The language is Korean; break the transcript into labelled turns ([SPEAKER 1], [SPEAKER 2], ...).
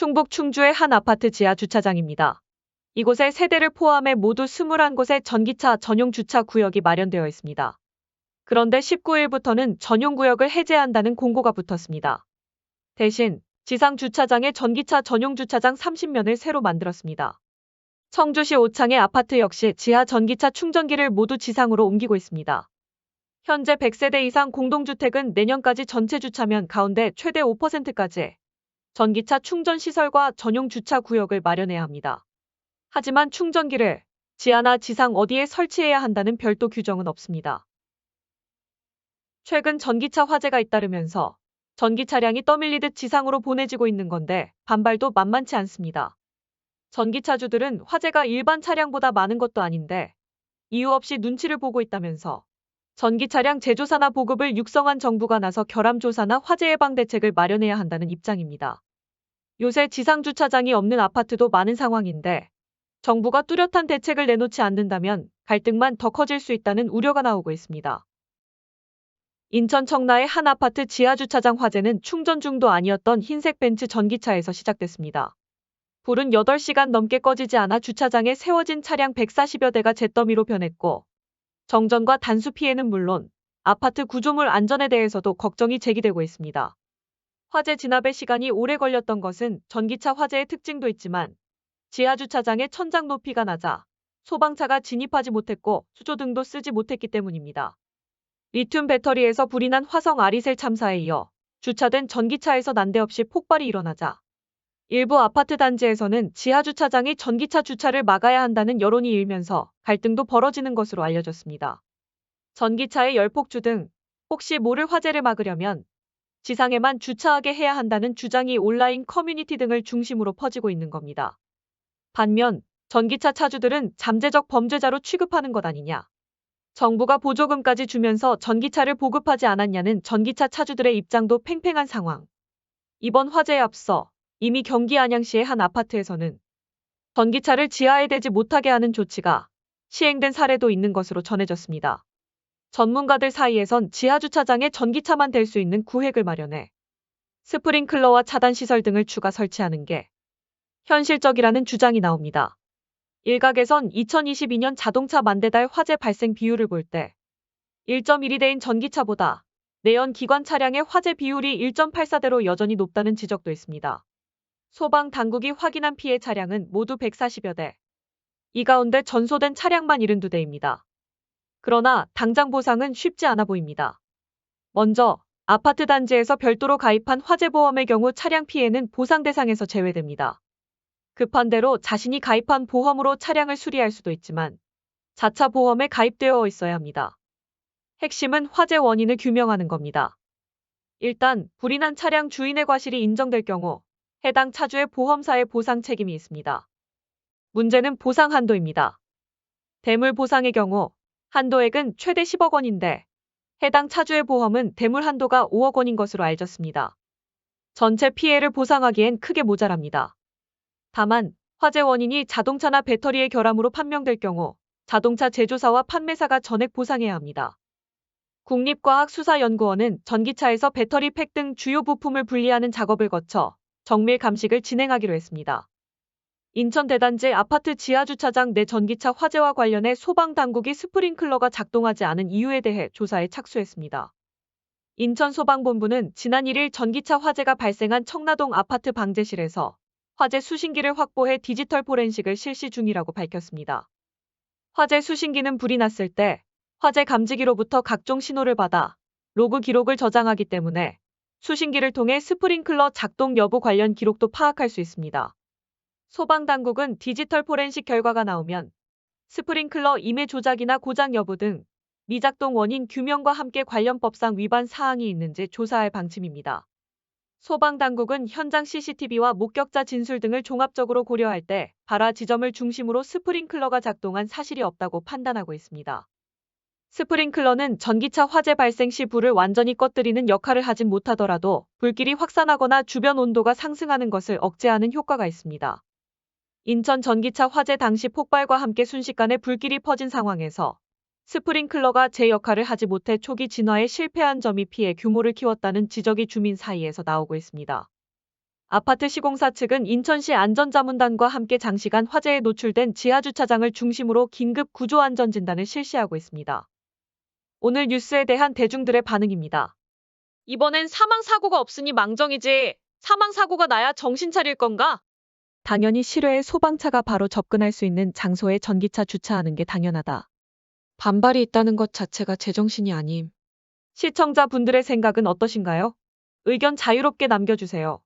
[SPEAKER 1] 충북 충주의 한 아파트 지하 주차장입니다. 이곳에 세대를 포함해 모두 21곳의 전기차 전용 주차 구역이 마련되어 있습니다. 그런데 19일부터는 전용 구역을 해제한다는 공고가 붙었습니다. 대신 지상 주차장에 전기차 전용 주차장 30면을 새로 만들었습니다. 청주시 오창의 아파트 역시 지하 전기차 충전기를 모두 지상으로 옮기고 있습니다. 현재 100세대 이상 공동주택은 내년까지 전체 주차면 가운데 최대 5%까지 전기차 충전 시설과 전용 주차 구역을 마련해야 합니다. 하지만 충전기를 지하나 지상 어디에 설치해야 한다는 별도 규정은 없습니다. 최근 전기차 화재가 잇따르면서 전기 차량이 떠밀리듯 지상으로 보내지고 있는 건데 반발도 만만치 않습니다. 전기차주들은 화재가 일반 차량보다 많은 것도 아닌데 이유 없이 눈치를 보고 있다면서 전기 차량 제조사나 보급을 육성한 정부가 나서 결함 조사나 화재 예방 대책을 마련해야 한다는 입장입니다. 요새 지상 주차장이 없는 아파트도 많은 상황인데 정부가 뚜렷한 대책을 내놓지 않는다면 갈등만 더 커질 수 있다는 우려가 나오고 있습니다. 인천 청라의 한 아파트 지하 주차장 화재는 충전 중도 아니었던 흰색 벤츠 전기차에서 시작됐습니다. 불은 8시간 넘게 꺼지지 않아 주차장에 세워진 차량 140여 대가 잿더미로 변했고 정전과 단수 피해는 물론 아파트 구조물 안전에 대해서도 걱정이 제기되고 있습니다. 화재 진압에 시간이 오래 걸렸던 것은 전기차 화재의 특징도 있지만 지하 주차장의 천장 높이가 낮아 소방차가 진입하지 못했고 수조 등도 쓰지 못했기 때문입니다. 리튬 배터리에서 불이 난 화성 아리셀 참사에 이어 주차된 전기차에서 난데없이 폭발이 일어나자 일부 아파트 단지에서는 지하 주차장이 전기차 주차를 막아야 한다는 여론이 일면서 갈등도 벌어지는 것으로 알려졌습니다. 전기차의 열폭주 등 혹시 모를 화재를 막으려면 지상에만 주차하게 해야 한다는 주장이 온라인 커뮤니티 등을 중심으로 퍼지고 있는 겁니다. 반면 전기차 차주들은 잠재적 범죄자로 취급하는 것 아니냐. 정부가 보조금까지 주면서 전기차를 보급하지 않았냐는 전기차 차주들의 입장도 팽팽한 상황. 이번 화재에 앞서 이미 경기 안양시의 한 아파트에서는 전기차를 지하에 대지 못하게 하는 조치가 시행된 사례도 있는 것으로 전해졌습니다. 전문가들 사이에선 지하 주차장에 전기차만 댈 수 있는 구획을 마련해 스프링클러와 차단시설 등을 추가 설치하는 게 현실적이라는 주장이 나옵니다. 일각에선 2022년 자동차 만대달 화재 발생 비율을 볼 때 1.12대인 전기차보다 내연 기관 차량의 화재 비율이 1.84대로 여전히 높다는 지적도 있습니다. 소방 당국이 확인한 피해 차량은 모두 140여 대. 이 가운데 전소된 차량만 72대입니다. 그러나 당장 보상은 쉽지 않아 보입니다. 먼저 아파트 단지에서 별도로 가입한 화재보험의 경우 차량 피해는 보상 대상에서 제외됩니다. 급한 대로 자신이 가입한 보험으로 차량을 수리할 수도 있지만 자차 보험에 가입되어 있어야 합니다. 핵심은 화재 원인을 규명하는 겁니다. 일단 불이 난 차량 주인의 과실이 인정될 경우 해당 차주의 보험사의 보상 책임이 있습니다. 문제는 보상 한도입니다. 대물 보상의 경우 한도액은 최대 10억 원인데 해당 차주의 보험은 대물 한도가 5억 원인 것으로 알졌습니다. 전체 피해를 보상하기엔 크게 모자랍니다. 다만 화재 원인이 자동차나 배터리의 결함으로 판명될 경우 자동차 제조사와 판매사가 전액 보상해야 합니다. 국립과학수사연구원은 전기차에서 배터리 팩 등 주요 부품을 분리하는 작업을 거쳐 정밀 감식을 진행하기로 했습니다. 인천 대단지 아파트 지하주차장 내 전기차 화재와 관련해 소방당국이 스프링클러가 작동하지 않은 이유에 대해 조사에 착수했습니다. 인천소방본부는 지난 1일 전기차 화재가 발생한 청라동 아파트 방제실에서 화재 수신기를 확보해 디지털 포렌식을 실시 중이라고 밝혔습니다. 화재 수신기는 불이 났을 때 화재 감지기로부터 각종 신호를 받아 로그 기록을 저장하기 때문에 수신기를 통해 스프링클러 작동 여부 관련 기록도 파악할 수 있습니다. 소방당국은 디지털 포렌식 결과가 나오면 스프링클러 임해 조작이나 고장 여부 등 미작동 원인 규명과 함께 관련 법상 위반 사항이 있는지 조사할 방침입니다. 소방당국은 현장 CCTV와 목격자 진술 등을 종합적으로 고려할 때 발화 지점을 중심으로 스프링클러가 작동한 사실이 없다고 판단하고 있습니다. 스프링클러는 전기차 화재 발생 시 불을 완전히 꺼뜨리는 역할을 하진 못하더라도 불길이 확산하거나 주변 온도가 상승하는 것을 억제하는 효과가 있습니다. 인천 전기차 화재 당시 폭발과 함께 순식간에 불길이 퍼진 상황에서 스프링클러가 제 역할을 하지 못해 초기 진화에 실패한 점이 피해 규모를 키웠다는 지적이 주민 사이에서 나오고 있습니다. 아파트 시공사 측은 인천시 안전자문단과 함께 장시간 화재에 노출된 지하주차장을 중심으로 긴급 구조안전진단을 실시하고 있습니다. 오늘 뉴스에 대한 대중들의 반응입니다. 이번엔 사망사고가 없으니 망정이지. 사망사고가 나야 정신 차릴 건가? 당연히 실외에 소방차가 바로 접근할 수 있는 장소에 전기차 주차하는 게 당연하다. 반발이 있다는 것 자체가 제정신이 아님. 시청자분들의 생각은 어떠신가요? 의견 자유롭게 남겨주세요.